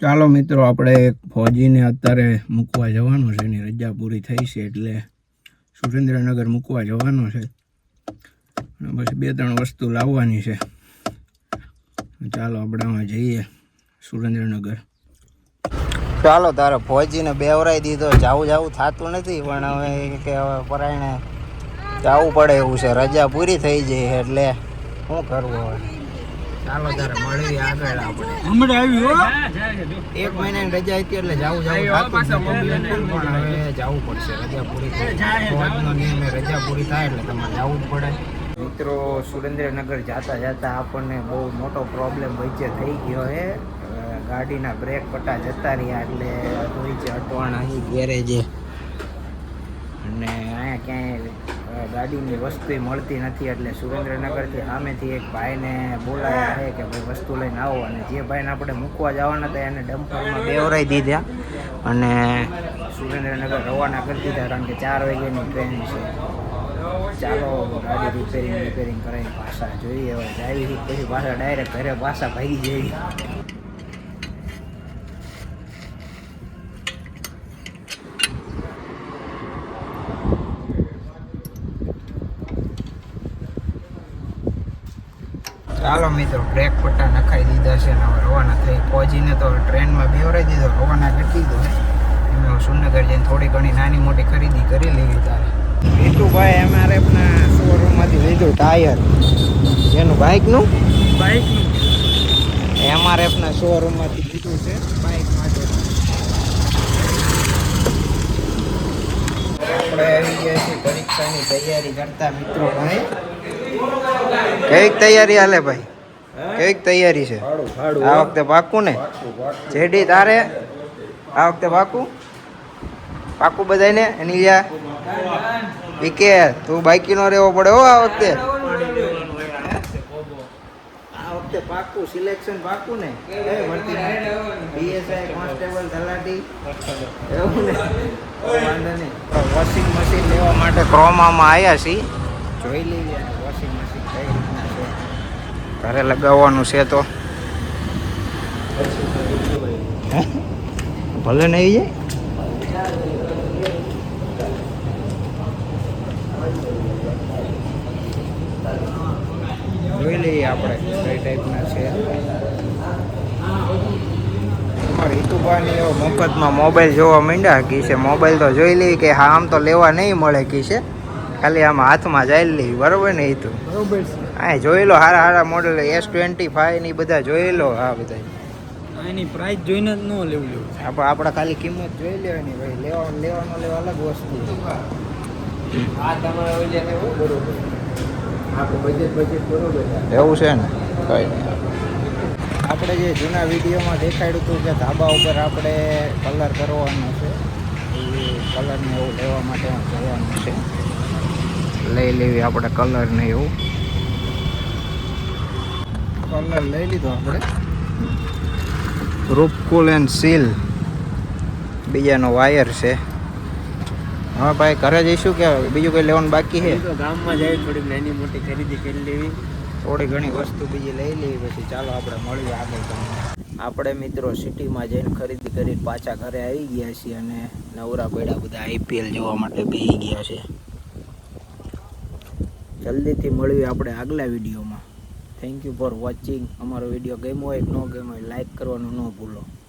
ચાલો મિત્રો, આપણે એક ફોજીને અત્યારે મૂકવા જવાનું છે એની રજા પૂરી થઈ છે એટલે સુરેન્દ્રનગર મૂકવા જવાનું છે. અને પછી બે ત્રણ વસ્તુ લાવવાની છે. ચાલો આપણે આમાં જઈએ સુરેન્દ્રનગર. ચાલો, તારે ફોજીને બેવરાઈ દીધો. જાવું જાવું થતું નથી, પણ હવે કે હવે પરાયણે જવું પડે એવું છે. રજા પૂરી થઈ જાય એટલે શું કરવું હવે? ચાલો તારે મળી આગળ આપણે. હમણાં આવી હો. એક મહિનાની રજા હતી એટલે જાવું જાવું પણ હવે જવું પડશે રજા પૂરી થાય. રજા પૂરી થાય એટલે તમારે જવું જ પડે. મિત્રો સુરેન્દ્રનગર જાતા જાતા આપણને બહુ મોટો પ્રોબ્લેમ વચ્ચે થઈ ગયો છે ગાડીના બ્રેક પટા જતા રહ્યા એટલે વચ્ચે અટવાણા અહીં ગેરેજે. અને અહીંયા ક્યાંય ગાડીની વસ્તુ મળતી નથી એટલે સુરેન્દ્રનગરથી સામેથી એક ભાઈને બોલાયા છે કે ભાઈ વસ્તુ લઈને આવો. અને જે ભાઈને આપણે મૂકવા જવાના હતા એને ડમ્પરમાં બેવરાઈ દીધા અને સુરેન્દ્રનગર રવાના કરી દીધા કારણ કે ચાર વાગ્યાની ટ્રેન છે. ચાલો ગાડી રિપેરિંગ રિપેરિંગ કરાવીને પાછા જોઈએ. હવે જાવી પછી પાછા ડાયરેક્ટ ઘરે પાછા ભાગી જઈએ ચાલો મિત્રો બ્રેક પટ્ટા નખાઈ દીધા છે અને હવે રવાના થઈ પહોંચીને તો ટ્રેનમાં બેવરાઈ દીધો રવાના કરી દીધો એમાં હું સુરનગર જઈને થોડી ઘણી નાની મોટી ખરીદી કરી લેવી તારે. વિઠુભાઈ એમઆરએફના શોરૂમમાંથી લીધું ટાયર એનું બાઇકનું બાઈકનું એમઆરએફના શોરૂમમાંથી લીધું છે. બાઇક માટે. આપણે આવી ગયા છીએ પરીક્ષાની તૈયારી કરતા મિત્રો ભાઈ. કંઈક તૈયારી હાલે ભાઈ? કંઈક તૈયારી છે. આ વખતે પાકું ને? જેડી તારે આ વખતે પાકું? પાકું બધાને એની જા. વિકે તું બાઈકી નો રહેવો પડે હો આ વખતે. આ વખતે પાકું સિલેક્શન પાકું ને? પીએસઆઈ કોન્સ્ટેબલ તલાટી. એવું ને? વાંધો નહીં. વોશિંગ મશીન લેવા માટે ક્રોમામાં આવ્યા છીએ. જોઈ લઈએ વોશિંગ મશીન કઈ રીતના છે? ઘરે લગાવવાનું છે તો. ભલે નહીં જાય? જોઈ લઈએ આપણે કઈ ટાઈપના છે? એવો મફતમાં મોબાઈલ જોવા માંડ્યા કી છે મોબાઈલ તો જોઈ લઈએ કે હા આમ તો લેવા નહીં મળે કી છે? ખાલી આમાં હાથમાં જાય લેવી બરોબર ને તો? બરોબર છે. હા જોઈ લો હારા હારા મોડેલ એસ ટ્વેન્ટી ફાઈવની બધા જોઈ લો હા બધા એની પ્રાઇસ જોઈને જ ન લેવું જોઈએ આપણે આપણે ખાલી કિંમત જોઈ લેવાની ભાઈ લેવા લેવાનો લેવા અલગ વસ્તુ. આ તમારે ઓલે એવું બરોબર. આપણું બજેટ બજેટ બરોબર એવું છે ને? કઈ નહીં આપણે જે જૂના વિડીયોમાં દેખાડ્યું હતું કે ધાબા ઉપર આપણે કલર કરવાનો છે એ કલરને એવું લેવા માટે જવાનું છે. લઈ લેવી આપણે કલર ને એવું. કલર લઈ લીધો આપણે. રૂપકુલ એન્ડ સીલ બીજાનો વાયર છે. હા ભાઈ ઘરે જઈશું કે બીજું કંઈ લેવાનું બાકી છે? ગામમાં જાય થોડી નાની મોટી ખરીદી કરી લેવી. થોડી ઘણી વસ્તુ બીજી લઈ લેવી પછી ચાલો આપણે મળીએ આગળ તમને. આપણે મિત્રો સિટીમાં જઈને ખરીદી કરી પાછા ઘરે આવી ગયા છીએ અને નવરા પડ્યા બધા આઈપીએલ જોવા માટે બેસી ગયા છે. જલ્દીથી મળીએ આપણે આગલા વિડીયોમાં. થેન્ક યુ ફોર વોચિંગ અમારો વીડિયો ગમ્યો હોય ન ગમ્યો હોય લાઈક કરવાનું ન ભૂલો.